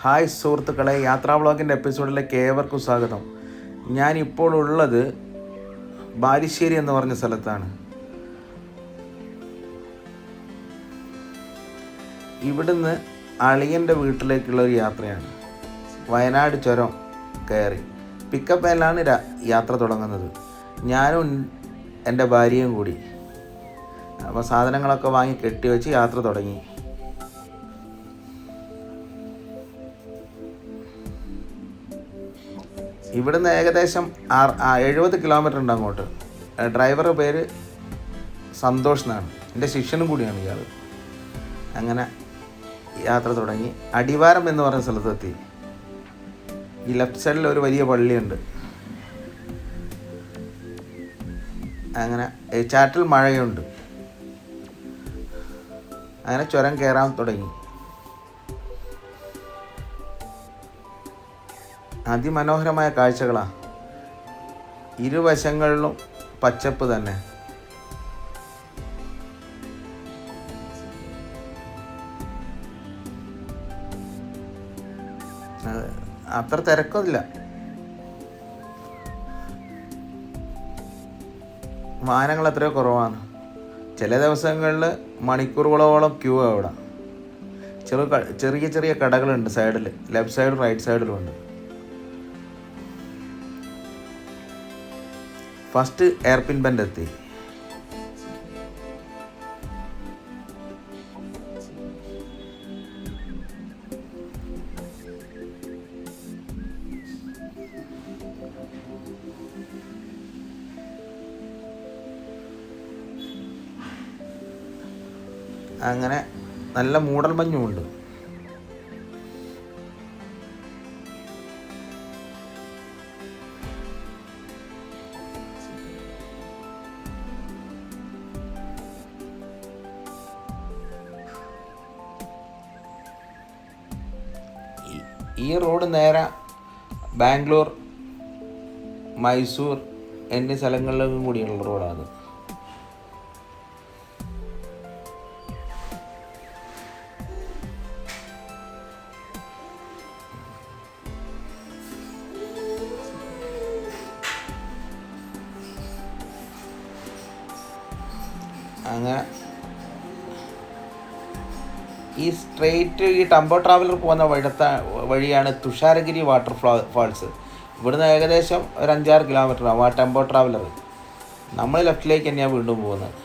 Hi സുഹൃത്തുക്കളെ യാത്രാ വ്ളോഗിന്റെ എപ്പിസോഡിലേക്ക് ഏവർക്കും സ്വാഗതം. ഞാൻ ഇപ്പോൾ ഉള്ളത് ബാലിശ്ശേരി എന്ന് പറഞ്ഞ സ്ഥലത്താണ്. ഇവിടുന്ന് അളിയന്റെ വീട്ടിലേക്കുള്ള ഒരു യാത്രയാണ്. വയനാട് ചുരം കയറി. പിക്കപ്പ് എല്ലാണ് യാത്ര തുടങ്ങുന്നത്. ഞാനും എന്റെ ഭാര്യയും കൂടി. അപ്പോൾ സാധനങ്ങളൊക്കെ വാങ്ങി കെട്ടിവെച്ച് യാത്ര തുടങ്ങി. ഇവിടുന്ന് ഏകദേശം എഴുപത് കിലോമീറ്റർ ഉണ്ട് അങ്ങോട്ട്. ഡ്രൈവറുടെ പേര് സന്തോഷ് എന്നാണ്. എന്റെ ശിഷ്യനും കൂടിയാണ് ഇയാൾ. അങ്ങനെ യാത്ര തുടങ്ങി. അടിവാരം എന്ന് പറഞ്ഞ സ്ഥലത്തെത്തി ഈ ലെഫ്റ്റ് സൈഡിൽ ഒരു വലിയ പള്ളിയുണ്ട്. അങ്ങനെ ചാറ്റിൽ മഴയുണ്ട്. അങ്ങനെ ചുരം കയറാൻ തുടങ്ങി. അതിമനോഹരമായ കാഴ്ചകളാണ് ഇരുവശങ്ങളിലും പച്ചപ്പ് തന്നെ. അത് അത്ര തിരക്കൊന്നുമില്ല. വാഹനങ്ങൾ എത്രയോ കുറവാണ്. ചില ദിവസങ്ങളിൽ മണിക്കൂറുകളോളം ക്യൂ അവിടെ. ചെറു ചെറിയ ചെറിയ കടകളുണ്ട് സൈഡിൽ ലെഫ്റ്റ് സൈഡും റൈറ്റ് സൈഡിലും ഉണ്ട്. ഫസ്റ്റ് എയർപിൻ ബെൻഡ് എത്തി അങ്ങനെ നല്ല മൂടൽ മഞ്ഞുമുണ്ട്. ഈ- റോഡ് നേരെ ബാംഗ്ലൂർ മൈസൂർ എന്നീ സ്ഥലങ്ങളിലും കൂടിയുള്ള റോഡാണ്. അങ്ങനെ ഈ സ്ട്രെയിറ്റ് ഈ ടംബോ ട്രാവലർ പോകുന്ന വഴിത്ത വഴിയാണ് തുഷാരഗിരി വാട്ടർ ഫാൾസ് ഇവിടുന്ന് ഏകദേശം ഒരു അഞ്ചാറ് കിലോമീറ്റർ ആവും. ആ ടെമ്പോ ട്രാവലർ നമ്മൾ ലെഫ്റ്റിലേക്ക് തന്നെയാണ് വീണ്ടും പോകുന്നത്.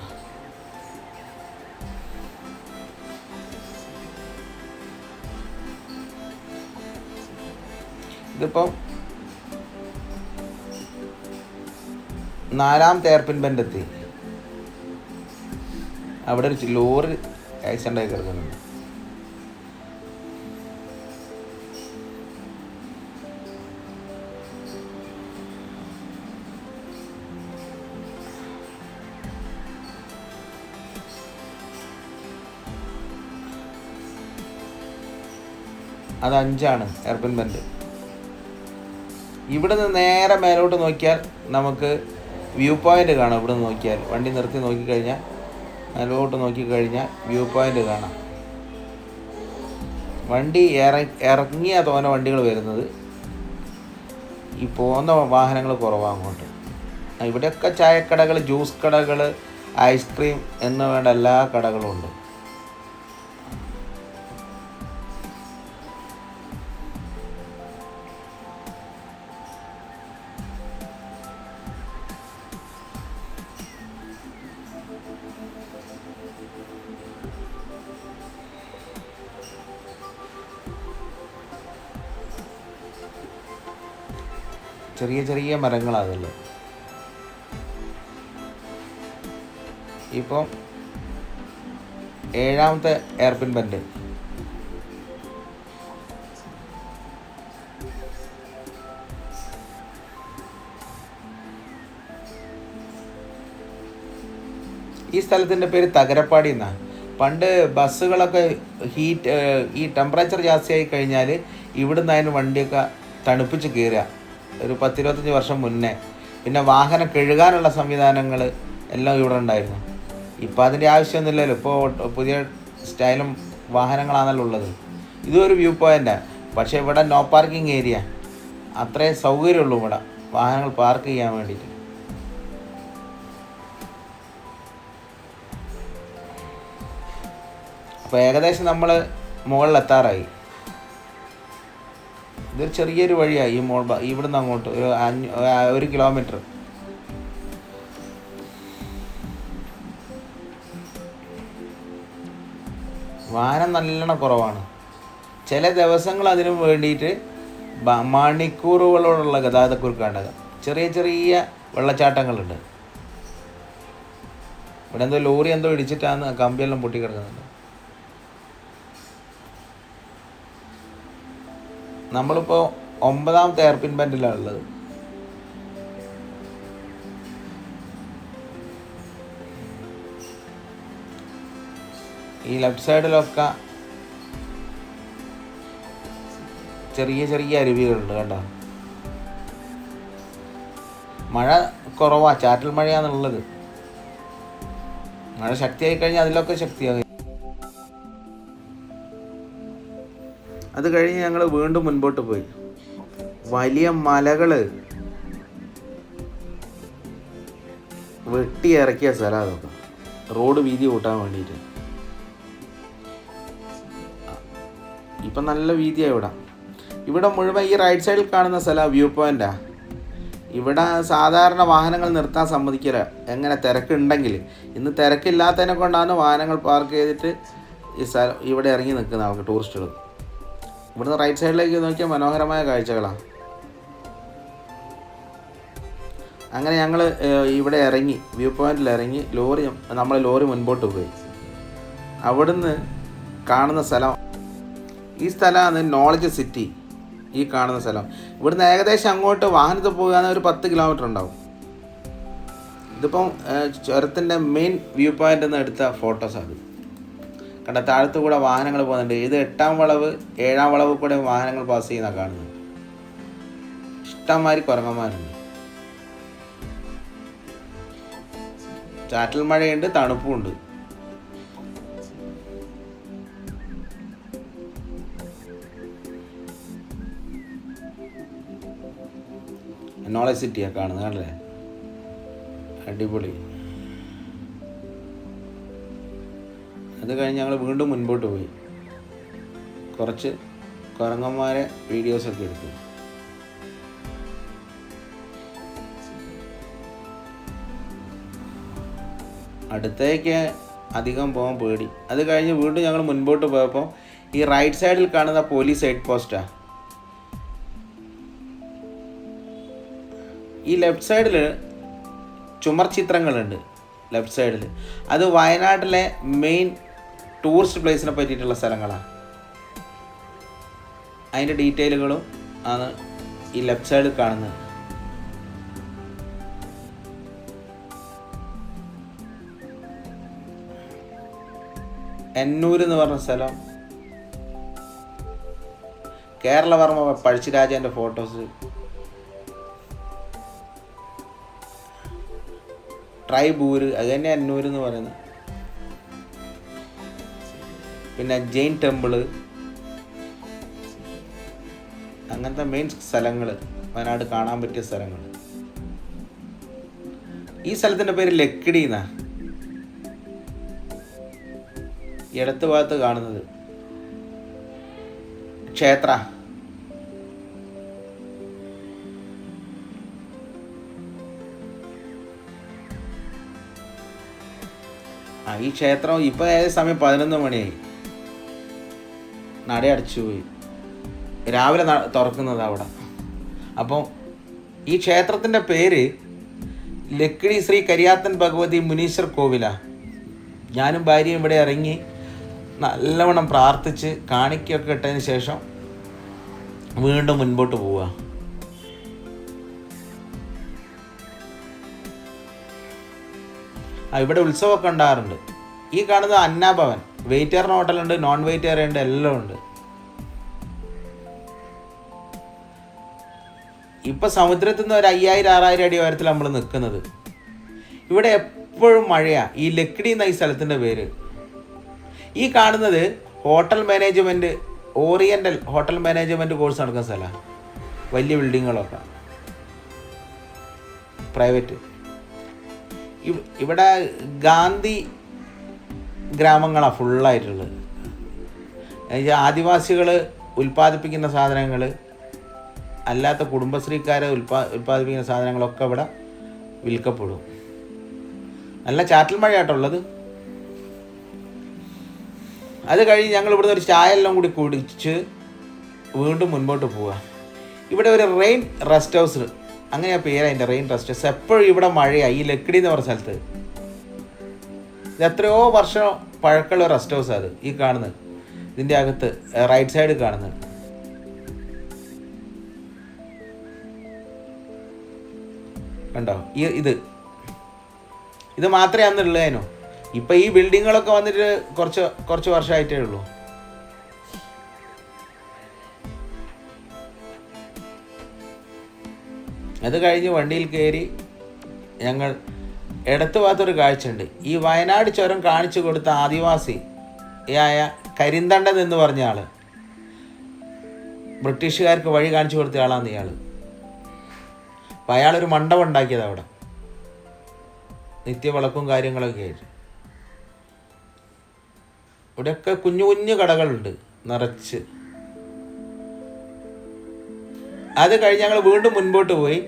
ഇതിപ്പം നാലാം തേർപ്പിൻ ബെൻഡെത്തി അവിടെ ഒരു ലോറി ആക്സിഡന്റായി കിടക്കുന്നുണ്ട്. അത് അഞ്ചാണ് എർബൻ ബെൻഡ്. ഇവിടെ നിന്ന് നേരെ മേലോട്ട് നോക്കിയാൽ നമുക്ക് വ്യൂ പോയിന്റ് കാണാം. ഇവിടെ നിന്ന് നോക്കിയാൽ വണ്ടി നിർത്തി നോക്കിക്കഴിഞ്ഞാൽ മേലോട്ട് നോക്കിക്കഴിഞ്ഞാൽ വ്യൂ പോയിന്റ് കാണാം. വണ്ടി ഇറ ഇറങ്ങിയ തോന്നെ വണ്ടികൾ വരുന്നത് ഈ പോകുന്ന വാഹനങ്ങൾ കുറവാണ് അങ്ങോട്ട്. ഇവിടെയൊക്കെ ചായക്കടകൾ ജ്യൂസ് കടകൾ ഐസ്ക്രീം എന്ന് വേണ്ട എല്ലാ കടകളും ഉണ്ട്. ചെറിയ ചെറിയ മരങ്ങളാണല്ലോ ഇപ്പം ഏഴാമത്തെ എയർപിൻ ബെൻഡ്. ഈ സ്ഥലത്തിന്റെ പേര് തകരപ്പാടി എന്നാണ്. പണ്ട് ബസ്സുകളൊക്കെ ഹീറ്റ് ഈ ടെമ്പറേച്ചർ ജാസ്തിയായി കഴിഞ്ഞാൽ ഇവിടുന്ന് അതിന് വണ്ടിയൊക്കെ തണുപ്പിച്ച് കയറുക. ഒരു പത്തിരുപത്തഞ്ച് വർഷം മുന്നേ. പിന്നെ വാഹനം കഴുകാനുള്ള സംവിധാനങ്ങൾ എല്ലാം ഇവിടെ ഉണ്ടായിരുന്നു. ഇപ്പോൾ അതിന്റെ ആവശ്യമൊന്നുമില്ലല്ലോ. ഇപ്പോൾ പുതിയ സ്റ്റൈലും വാഹനങ്ങളാണല്ലോ ഉള്ളത്. ഇതും ഒരു വ്യൂ പോയിന്റാണ് പക്ഷേ ഇവിടെ നോ പാർക്കിംഗ് ഏരിയ അത്രേ സൗകര്യമുള്ളൂ ഇവിടെ. വാഹനങ്ങൾ പാർക്ക് ചെയ്യാൻ വേണ്ടിയിട്ട്. അപ്പോൾ ഏകദേശം നമ്മൾ മുകളിലെത്താറായി. ഇതൊരു ചെറിയൊരു വഴിയാണ് ഈ മോൾ ഇവിടുന്ന് അങ്ങോട്ട് ഒരു ഒരു കിലോമീറ്റർ. വാനം നല്ലോണം കുറവാണ്. ചില ദിവസങ്ങൾ അതിനു വേണ്ടിയിട്ട് മണിക്കൂറുകളോടുള്ള ഗതാഗതക്കുരുക്കാണ് ചെറിയ ചെറിയ വെള്ളച്ചാട്ടങ്ങളുണ്ട്. ഇവിടെ എന്തോ ലോറി എന്തോ ഇടിച്ചിട്ടാണ് കമ്പിയെല്ലാം പൊട്ടിക്കിടക്കുന്നുണ്ട്. നമ്മളിപ്പോൾ ഒമ്പതാമത്തെ എയർപിൻ ബാൻഡിലാണ് ഉള്ളത്. ഈ ലെഫ്റ്റ് സൈഡിലൊക്കെ ചെറിയ ചെറിയ അരുവികളുണ്ട് കണ്ടോ? മഴ കുറവാ ചാറ്റൽ മഴയാന്നുള്ളത്. മഴ ശക്തിയായി കഴിഞ്ഞാൽ അതിലൊക്കെ ശക്തിയാകും അത് കഴിഞ്ഞ് ഞങ്ങൾ വീണ്ടും മുൻപോട്ട് പോയി. വലിയ മലകൾ വെട്ടി ഇറക്കിയ സ്ഥലം അതൊക്കെ. റോഡ് വീതി കൂട്ടാൻ വേണ്ടിയിട്ട്. ഇപ്പൊ നല്ല വീതിയാ ഇവിടെ. ഇവിടെ മുഴുവൻ ഈ റൈറ്റ് സൈഡിൽ കാണുന്ന സ്ഥലം വ്യൂ പോയിന്റാ ഇവിടെ സാധാരണ വാഹനങ്ങൾ നിർത്താൻ സമ്മതിക്കില്ല. എങ്ങനെ തിരക്കുണ്ടെങ്കിൽ ഇന്ന് തിരക്കില്ലാത്തതിനെ കൊണ്ടാണ് വാഹനങ്ങൾ പാർക്ക് ചെയ്തിട്ട് ഈ സ്ഥലം ഇവിടെ ഇറങ്ങി നിൽക്കുന്ന ആൾക്ക് ടൂറിസ്റ്റുകൾ ഇവിടുന്ന് റൈറ്റ് സൈഡിലേക്ക് നോക്കിയാൽ മനോഹരമായ കാഴ്ചകളാണ് അങ്ങനെ ഞങ്ങൾ ഇവിടെ ഇറങ്ങി വ്യൂ പോയിന്റിൽ ഇറങ്ങി ലോറി നമ്മൾ ലോറി മുൻപോട്ട് പോയി. അവിടുന്ന് കാണുന്ന സ്ഥലം ഈ സ്ഥലമാണ് നോളജ് സിറ്റി ഈ കാണുന്ന സ്ഥലം. ഇവിടുന്ന് ഏകദേശം അങ്ങോട്ട് വാഹനത്തിൽ പോകുകയാണെങ്കിൽ ഒരു പത്ത് കിലോമീറ്റർ ഉണ്ടാവും. ഇതിപ്പം ചുരത്തിന്റെ മെയിൻ വ്യൂ പോയിന്റ് നിന്ന് എടുത്ത ഫോട്ടോസാണ് കണ്ട താഴത്തു കൂടെ വാഹനങ്ങൾ പോകുന്നുണ്ട്. ഇത് എട്ടാം വളവ് ഏഴാം വളവ് കൂടെ വാഹനങ്ങൾ പാസ് ചെയ്യുന്ന കാണുന്നത്. ഇഷ്ടംമാതിരി കുരങ്ങന്മാരുണ്ട്. ചാറ്റൽ മഴയുണ്ട് തണുപ്പുണ്ട് നോളജ് സിറ്റിയാണ് കാണുന്നത് അല്ലേ അടിപൊളി. അത് കഴിഞ്ഞ് ഞങ്ങൾ വീണ്ടും മുൻപോട്ട് പോയി. കുറച്ച് കുരങ്ങന്മാരെ വീഡിയോസൊക്കെ എടുത്തു. അടുത്തേക്ക് അധികം പോകാൻ പേടി. അത് കഴിഞ്ഞ് വീണ്ടും ഞങ്ങൾ മുൻപോട്ട് പോയപ്പോൾ ഈ റൈറ്റ് സൈഡിൽ കാണുന്ന പോലീസ് ഹെഡ് പോസ്റ്റാണ് ഈ ലെഫ്റ്റ് സൈഡിൽ ചുമർ ചിത്രങ്ങളുണ്ട്. ലെഫ്റ്റ് സൈഡിൽ അത് വയനാട്ടിലെ മെയിൻ ടൂറിസ്റ്റ് പ്ലേസിനെ പറ്റിയിട്ടുള്ള സ്ഥലങ്ങളാണ് അതിന്റെ ഡീറ്റെയിലുകളും ആണ് ഈ ലെഫ്റ്റ് സൈഡിൽ കാണുന്നത്. എന്നൂർ എന്ന് പറഞ്ഞ സ്ഥലം. കേരളവർമ്മ പഴശ്ശിരാജാന്റെ ഫോട്ടോസ്. ട്രൈബൂര് അത് തന്നെ എന്ന് പറയുന്നത്. പിന്നെ ജെയിൻ ടെമ്പിൾ. അങ്ങനത്തെ മെയിൻ സ്ഥലങ്ങൾ വയനാട് കാണാൻ പറ്റിയ സ്ഥലങ്ങൾ ഈ സ്ഥലത്തിന്റെ പേര് ലക്കിടി എന്നാ. ഇടത്ത് ഭാഗത്ത് കാണുന്നത്. ക്ഷേത്ര. ആ ഈ ക്ഷേത്രം ഇപ്പൊ ഏത് സമയം പതിനൊന്ന് മണിയായി. നട അടച്ചു പോയി. രാവിലെ തുറക്കുന്നത് അവിടെ. അപ്പം ഈ ക്ഷേത്രത്തിന്റെ പേര് ലക്കിടി ശ്രീ കരിയാത്തൻ ഭഗവതി മുനീശ്വർ കോവില. ഞാനും ഭാര്യയും ഇവിടെ ഇറങ്ങി നല്ലവണ്ണം പ്രാർത്ഥിച്ച് കാണിക്കൊക്കെ ഇട്ടതിന് ശേഷം വീണ്ടും മുൻപോട്ട് പോവുക ആ ഇവിടെ ഉത്സവമൊക്കെ ഉണ്ടാകാറുണ്ട്. ഈ കാണുന്നത് അന്നാഭവൻ. വെയിറ്റേറിയൻ ഹോട്ടലുണ്ട് നോൺ വെയിറ്റേറിയൻ ഉണ്ട് എല്ലാം ഉണ്ട്. ഇപ്പൊ സമുദ്രത്തിൽ നിന്ന് ഒരു അയ്യായിരം ആറായിരം അടി ഉയരത്തിൽ നമ്മൾ നിൽക്കുന്നത് ഇവിടെ എപ്പോഴും മഴയാ. ഈ ലക്കിടി എന്ന ഈ സ്ഥലത്തിന്റെ പേര്. ഈ കാണുന്നത് hotel management oriental hotel management course നടക്കുന്ന സ്ഥലമാണ് വലിയ ബിൽഡിങ്ങുകളൊക്കെ. പ്രൈവറ്റ്. ഇവ്- ഇവിടെ ഗാന്ധി ഗ്രാമങ്ങളാണ് ഫുള്ളായിട്ടുള്ളത് ആദിവാസികൾ ഉൽപ്പാദിപ്പിക്കുന്ന സാധനങ്ങൾ അല്ലാത്ത കുടുംബശ്രീക്കാരെ ഉൽപ്പാ ഉൽപ്പാദിപ്പിക്കുന്ന സാധനങ്ങളൊക്കെ ഇവിടെ വിൽക്കപ്പെടും. നല്ല ചാറ്റൽ മഴയാട്ടുള്ളത് അത് കഴിഞ്ഞ് ഞങ്ങൾ ഇവിടുന്ന് ഒരു ചായ എല്ലാം കൂടി കുടിച്ച് വീണ്ടും മുൻപോട്ട് പോവുക ഇവിടെ ഒരു റെയിൻ റെസ്റ്റ് ഹൗസ് അങ്ങനെയാണ് പേര് അതിന്റെ റെയിൻ റെസ്റ്റ് ഹൗസ് എപ്പോഴും ഇവിടെ മഴയാണ് ഈ ലക്കിടി എന്ന് പറഞ്ഞ സ്ഥലത്ത്. ഇത് എത്രയോ വർഷം പഴക്കമുള്ള റെസ്റ്റ് ഹൗസ് അത്. ഈ കാണുന്നത്. ഇതിന്റെ അകത്ത് റൈറ്റ് സൈഡ് കാണുന്നത്. കണ്ടോ? ഈ ഇത്. ഇത് മാത്രമേ അന്നുള്ളതിനോ ഇപ്പം ഈ ബിൽഡിങ്ങുകളൊക്കെ വന്നിട്ട് കുറച്ച് കുറച്ച് വർഷമായിട്ടേ ഉള്ളൂ. അത് കഴിഞ്ഞ് വണ്ടിയിൽ കയറി ഞങ്ങൾ ഇടത്ത് ഭാഗത്തൊരു കാഴ്ചയുണ്ട്. ഈ വയനാട് ചുരം കാണിച്ചു കൊടുത്ത ആദിവാസി ആയ കരിന്തണ്ടൻ എന്ന് പറഞ്ഞ ആൾ. ബ്രിട്ടീഷുകാർക്ക് വഴി കാണിച്ചു കൊടുത്ത ആളാണ് ഇയാൾ അപ്പം അയാളൊരു മണ്ഡപം ഉണ്ടാക്കിയത് അവിടെ. നിത്യവിളക്കും കാര്യങ്ങളൊക്കെ ആയിട്ട്. ഇവിടെയൊക്കെ കുഞ്ഞു കുഞ്ഞു കടകളുണ്ട് നിറച്ച്. അത് കഴിഞ്ഞ് ഞങ്ങൾ വീണ്ടും മുൻപോട്ട് പോയി.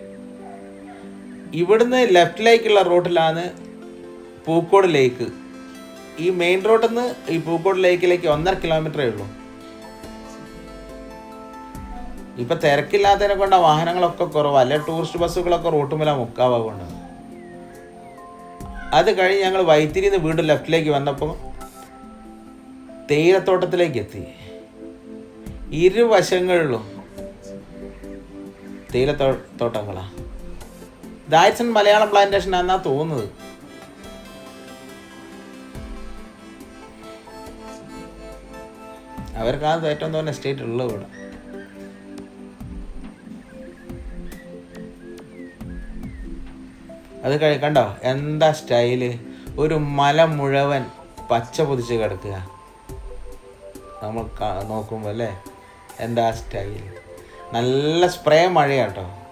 ഇവിടുന്ന് ലെഫ്റ്റിലേക്കുള്ള റൂട്ടിലാണ് പൂക്കോട് ലേക്ക് ഈ മെയിൻ റോഡിൽ നിന്ന് ഈ പൂക്കോട് ലേക്കിലേക്ക് ഒന്നര കിലോമീറ്ററേ ഉള്ളൂ. ഇപ്പൊ തിരക്കില്ലാത്തതിനെ കൊണ്ട് വാഹനങ്ങളൊക്കെ കുറവാണ് അല്ലെ ടൂറിസ്റ്റ് ബസ്സുകളൊക്കെ റൂട്ടുമല മുക്കാവുന്നത് അത് കഴിഞ്ഞ് ഞങ്ങൾ വൈത്തിരിന്ന് വീണ്ടും ലെഫ്റ്റിലേക്ക് വന്നപ്പോൾ തേയിലത്തോട്ടത്തിലേക്ക് എത്തി. ഇരുവശങ്ങളിലും തേയിലത്തോ തോട്ടങ്ങളാ. ദാറ്റ്സൺ മലയാളം പ്ലാന്റേഷൻ ആണെന്നാ തോന്നുന്നത്. അവർക്കാണ് ഏറ്റവും തോന്നുന്ന എസ്റ്റേറ്റ് ഉള്ളത് ഇവിടെ. അത് കഴി കണ്ടോ? എന്താ സ്റ്റൈൽ? ഒരു മല മുഴുവൻ പച്ച പൊതിച്ച് കിടക്കുക. നമ്മൾ നോക്കുമ്പോ അല്ലേ? എന്താ സ്റ്റൈൽ? നല്ല സ്പ്രേ മഴയാട്ടോ.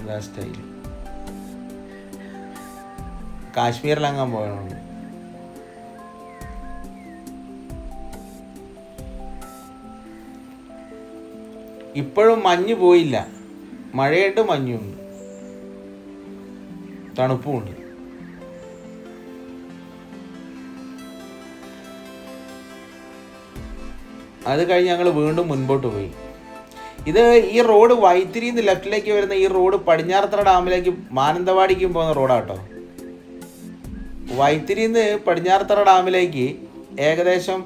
എന്താ സ്റ്റൈൽ കാശ്മീരിലങ്ങാൻ പോയതുകൊണ്ട് ഇപ്പോഴും മഞ്ഞ് പോയില്ല. മഴയുണ്ട് മഞ്ഞുണ്ട്. തണുപ്പുമുണ്ട്. അത് കഴിഞ്ഞ് ഞങ്ങൾ വീണ്ടും മുൻപോട്ട് പോയി. ഇത് ഈ റോഡ് വൈത്തിരിയിൽ നിന്ന് ലെഫ്റ്റിലേക്ക് വരുന്ന ഈ റോഡ് പടിഞ്ഞാറത്തറ ഡാമിലേക്ക് മാനന്തവാടിക്കും പോകുന്ന റോഡാട്ടോ. വൈത്തിരിയിൽ നിന്ന് പടിഞ്ഞാറത്തറ ഡാമിലേക്ക് ഏകദേശം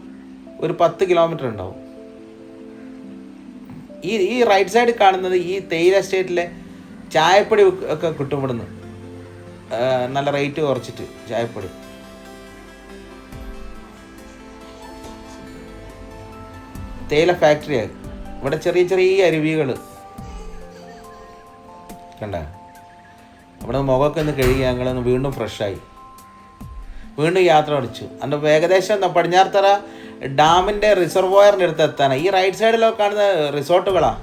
ഒരു പത്ത് കിലോമീറ്റർ ഉണ്ടാവും. ഈ ഈ റൈറ്റ് സൈഡിൽ കാണുന്നത് ഈ തേയില എസ്റ്റേറ്റിലെ ചായപ്പൊടി ഒക്കെ- കിട്ടും നല്ല റേറ്റ് കുറച്ചിട്ട് ചായപ്പൊടി. തേയില ഫാക്ടറിയാണ് ഇവിടെ ചെറിയ ചെറിയ അരുവികൾ. കണ്ട? അവിടെ മുഖമൊക്കെ ഒന്ന് കഴുകി ഞങ്ങളൊന്ന് വീണ്ടും ഫ്രഷായി. വീണ്ടും യാത്ര അടിച്ചു അതിന്റെ ഏകദേശം എന്താ പടിഞ്ഞാറത്തറ ഡാമിന്റെ റിസർവോയറിന്റെ അടുത്ത് എത്താനാണ് ഈ റൈറ്റ് സൈഡിലൊക്കെ കാണുന്ന റിസോർട്ടുകളാണ്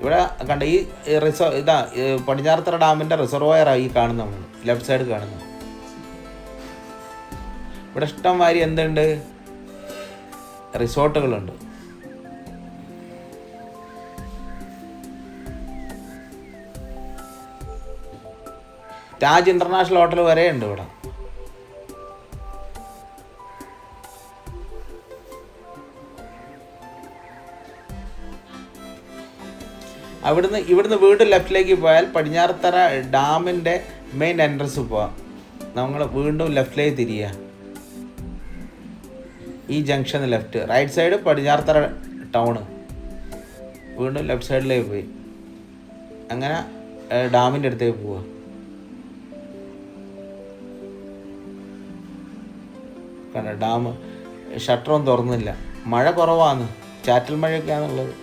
ഇവിടെ കണ്ട ഈ റിസോ ഇതാ പടിഞ്ഞാറത്തറ ഡാമിന്റെ റിസർവോയറാണ് ഈ കാണുന്ന ലെഫ്റ്റ് സൈഡ് കാണുന്നത്. ഇവിടെ ഇഷ്ടം മാതിരി എന്തുണ്ട്? റിസോർട്ടുകളുണ്ട്. താജ് ഇന്റർനാഷണൽ ഹോട്ടൽ വരെ ഉണ്ട് ഇവിടെ. അവിടുന്ന് ഇവിടുന്ന് വീട് ലെഫ്റ്റിലേക്ക് പോയാൽ പടിഞ്ഞാറത്തറ ഡാമിന്റെ മെയിൻ എൻട്രൻസ് പോവാം. നമ്മൾ വീണ്ടും ലെഫ്റ്റിലേക്ക് തിരിയുക ഈ junction left right side Padinjarathara town വീണ്ടും ലെഫ്റ്റ് സൈഡിലേക്ക് പോയി. അങ്ങനെ ഡാമിന്റെ അടുത്തേക്ക് പോവുക കണ്ട ഡാം ഷട്ടറൊന്നും തുറന്നില്ല. മഴ കുറവാണ്. ചാറ്റൽ മഴയൊക്കെയാണുള്ളത്.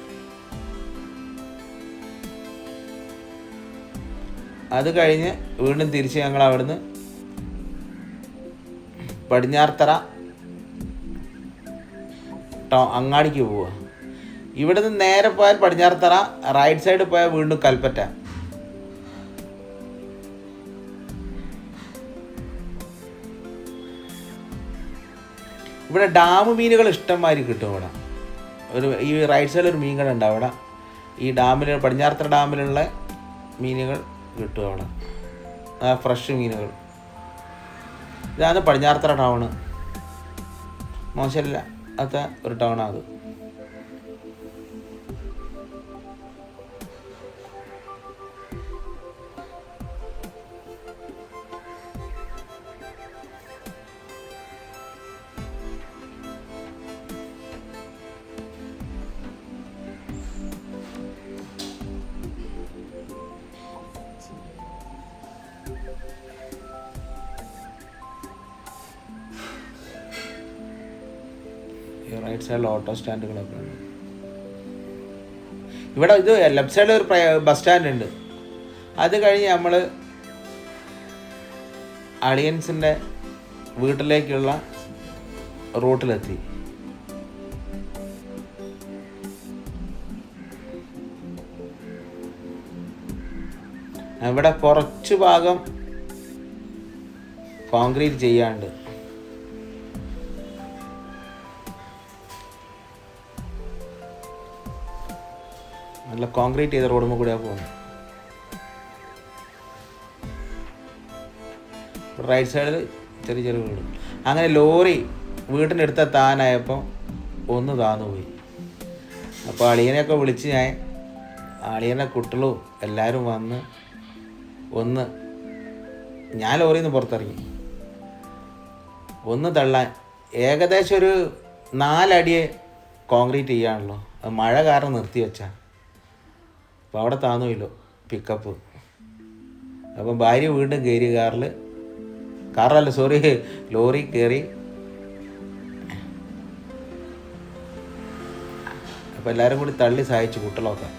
അത് കഴിഞ്ഞ് വീണ്ടും തിരിച്ച് ഞങ്ങൾ അവിടുന്ന് പടിഞ്ഞാർത്തറ അങ്ങാടിക്ക് പോവുക ഇവിടുന്ന് നേരെ പോയാൽ പടിഞ്ഞാറത്തറ റൈറ്റ് സൈഡ് പോയാൽ വീണ്ടും കൽപ്പറ്റ. ഇവിടെ ഡാം മീനുകൾ ഇഷ്ടംമാതിരി കിട്ടും ഇവിടെ. ഒരു ഈ റൈറ്റ് സൈഡിൽ ഒരു മീൻ ഉണ്ട് അവിടെ. ഈ ഡാമിൽ പടിഞ്ഞാറത്തറ ഡാമിലുള്ള മീനുകൾ കിട്ടും അവിടെ. ഫ്രഷ് മീനുകൾ. ഇതാണ് പടിഞ്ഞാറത്തറ ടൗണ് മോശമില്ല. അത്ത ഒരു ടൗൺ അത് ഈ റൈറ്റ് സൈഡിൽ ഓട്ടോ സ്റ്റാൻഡുകളൊക്കെ ഉണ്ട്. ഇവിടെ ഇത് ലെഫ്റ്റ് സൈഡിൽ ഒരു ബസ് സ്റ്റാൻഡ് ഉണ്ട്. അത് കഴിഞ്ഞ് നമ്മൾ അളിയൻസിന്റെ വീട്ടിലേക്കുള്ള റൂട്ടിലെത്തി. ഇവിടെ കുറച്ച് ഭാഗം കോൺക്രീറ്റ് ചെയ്യാണ്ട് നല്ല കോൺക്രീറ്റ് ചെയ്ത റോഡുമ്പോൾ കൂടെയാണ് പോകുന്നത്. റൈറ്റ് സൈഡിൽ ചെറിയ ചെറിയ വീട് അങ്ങനെ ലോറി വീട്ടിന്റെ അടുത്ത് താനായപ്പോൾ ഒന്ന് താന്നു പോയി. അപ്പോൾ അളിയനെയൊക്കെ വിളിച്ച് ഞാൻ അളിയനെ കുട്ടികളും എല്ലാവരും വന്ന് ഒന്ന് ഞാൻ ലോറിയിൽ നിന്ന് പുറത്തിറങ്ങി. ഒന്ന് തള്ളാൻ. ഏകദേശം ഒരു നാലടിയെ കോൺക്രീറ്റ് ചെയ്യാണല്ലോ മഴ കാരണം നിർത്തി വെച്ചാ. അപ്പോൾ അവിടെ താന്നുമില്ലോ പിക്കപ്പ് അപ്പം ഭാര്യ വീണ്ടും കയറി കാറിൽ കാറല്ല സോറി ലോറി കയറി അപ്പം എല്ലാവരും കൂടി തള്ളി സഹായിച്ചു കുട്ടികളൊക്കെ.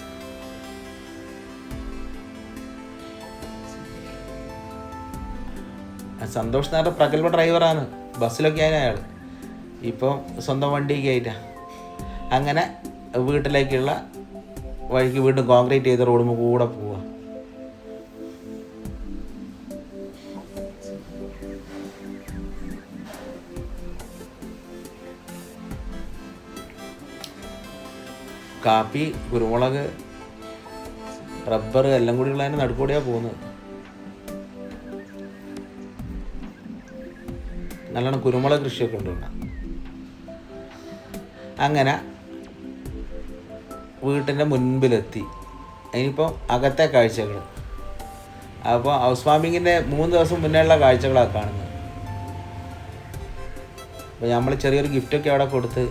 സന്തോഷ് നാരുടെ പ്രഗത്ഭ ഡ്രൈവറാണ്. ബസ്സിലൊക്കെ ആയിരുന്നു അയാൾ ഇപ്പം സ്വന്തം വണ്ടിയൊക്കെ ആയിട്ടാണ് അങ്ങനെ വീട്ടിലേക്കുള്ള വഴിക്ക് വീണ്ടും കോൺക്രീറ്റ് ചെയ്ത റോഡും കൂടെ പോവാ കാപ്പി കുരുമുളക് റബ്ബർ എല്ലാം കൂടി ഉള്ളതിന് നടുക്കൂടിയാണ് പോകുന്നത്. നല്ലോണം കുരുമുളക് കൃഷിയൊക്കെ ഉണ്ട്? അങ്ങനെ വീട്ടിന്റെ മുൻപിലെത്തി. അതിനിപ്പോൾ അകത്തെ കാഴ്ചകൾ അപ്പോൾ ഹൗസ് വാമിങ്ങിന്റെ മൂന്ന് ദിവസം മുന്നേയുള്ള കാഴ്ചകളാണ് കാണുന്നത്. അപ്പോൾ നമ്മൾ ചെറിയൊരു ഗിഫ്റ്റൊക്കെ അവിടെ കൊടുത്ത്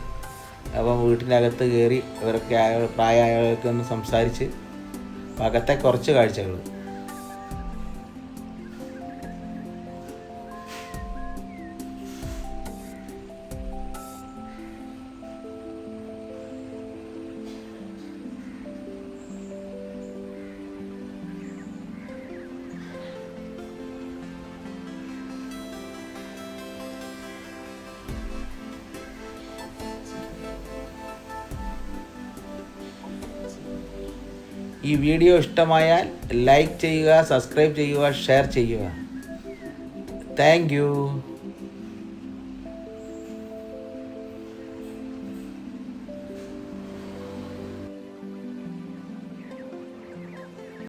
അപ്പം വീട്ടിന്റെ അകത്ത് കയറി ഇവരൊക്കെ പ്രായമായവരൊക്കെ ഒന്ന് സംസാരിച്ച് അകത്തെ കുറച്ച് കാഴ്ചകൾ ഈ വീഡിയോ ഇഷ്ടമായാൽ ലൈക്ക് ചെയ്യുക സബ്സ്ക്രൈബ് ചെയ്യുക ഷെയർ ചെയ്യുക താങ്ക് യു